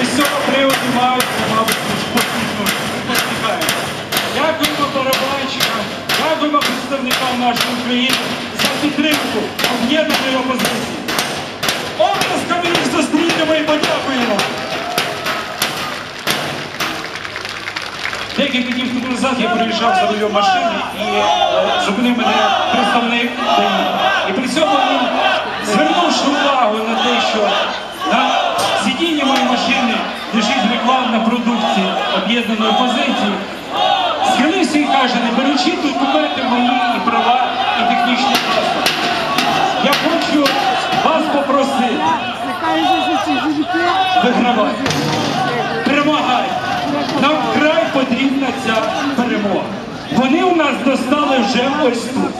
Ми з цього приводу маються, мабуть, посміхаємо. Дякуємо барабанщикам, дякуємо представникам нашої України за підтримку об'єднаної опозиції. Обласками їх зустрінемо і подякуємо. Декілька днів тому назад я приїжджав за рулем машини і е, зупинив мене представник. І при цьому він, звернувши увагу на те, що об'єднаної опозиції, схилився і каже, не беручи документи мої і права, і технічний паспорт. Я хочу вас попросити, вигравай, перемагай. Нам вкрай потрібна ця перемога. Вони у нас достали вже ось тут.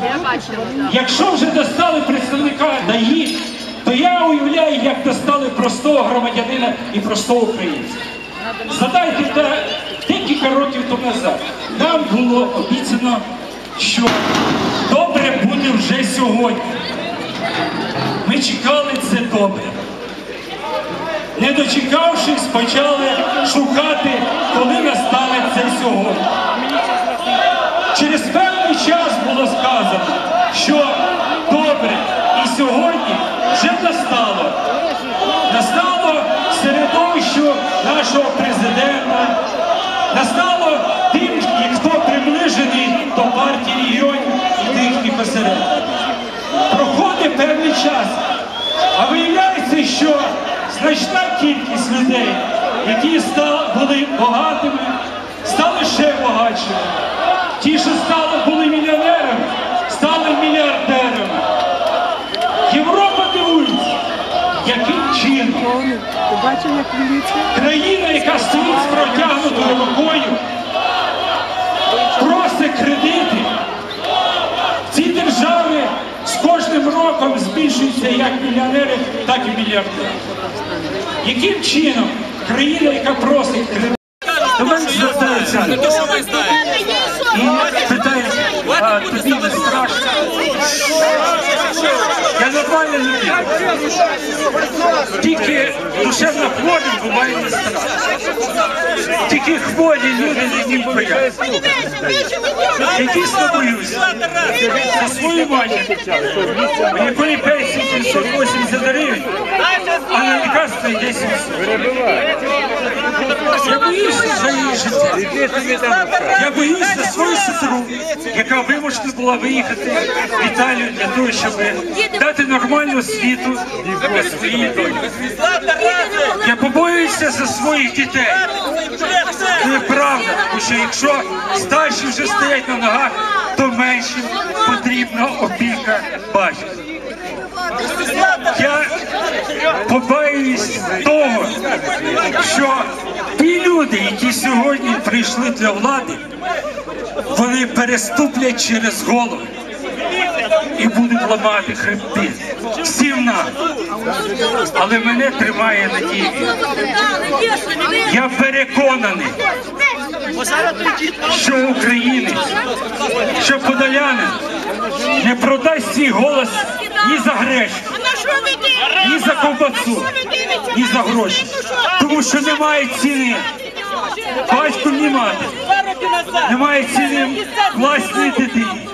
Якщо вже достали представника ДАІ, то я уявляю, як достали простого громадянина і простого українця. Згадайте, декілька років тому назад нам було обіцяно, що добре буде вже сьогодні. Ми чекали це добре. Не дочекавшись, почали шукати, коли настане це сьогодні. Через певний час було сказано, що добре і сьогодні вже настало. Настало середовище нашого президента, настало тим, хто приближений до партії регіонів і тих осередків. Проходить певний час, а виявляється, що значна кількість людей, які стали, були багатими, стали ще багатшими. Ті, що стали, були мільйонерами, стали мільярдерами. Європа дивується, яким чином країна, яка стоїть з протягнутою рукою, збільшуються як мільйонери, так і мільярдери. Яким чином країна, яка просить кредити, до мене звертаються і питають, а тобі не страшно? Я нормальна. Тільки душевна хворі буває не страшно. Тільки хворі люди не бояться. Я дійсно боюся. За свою матір. У якої пенсії 580 гривень, а на лікарство йде 700. Я боюся за її життя. Я боюся за свою сестру, яка вимушена була виїхати в Італію для того, щоб дати нормальну освіту своїй доньці. Я побоююся за своїх дітей. Це правда, тому що якщо старші вже стоять на ногах, то меншим потрібна опіка батьків. Я побаюсь того, що ті люди, які сьогодні прийшли для влади, вони переступлять через голови і будуть ламати хребти. Всім нам. Але мене тримає надія. Я переконаний, що українець, що подолянин не продасть свій голос ні за гречку, ні за ковбасу, ні за гроші. Тому що немає ціни. Батько ні мати. Немає ціни власній дитині.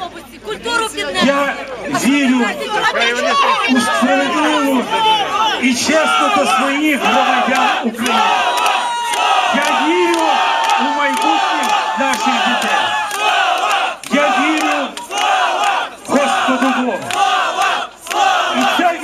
Я вірю у справедливу і чесно до своїх громадян України. Я вірю у майбутнє наших дітей. Я вірю Господу Богу. І ця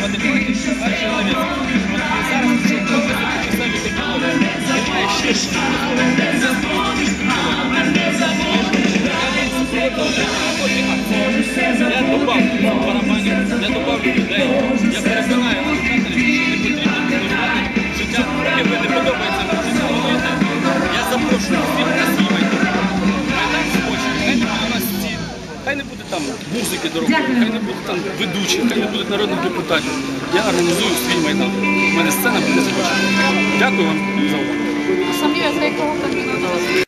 модифікують перший елемент. Зараз часові людей. Я переконаю що не потрібно ігнорувати життя, яке не подобається головне. Я запрошую на слухайте. Хай не буде у хай не буде там музики дорогої, хай не буде там ведучих, хай не будуть народних депутатів. Я організую свій майдан. У мене сцена буде захочена. Дякую вам за увагу. Самі з якого кабінету?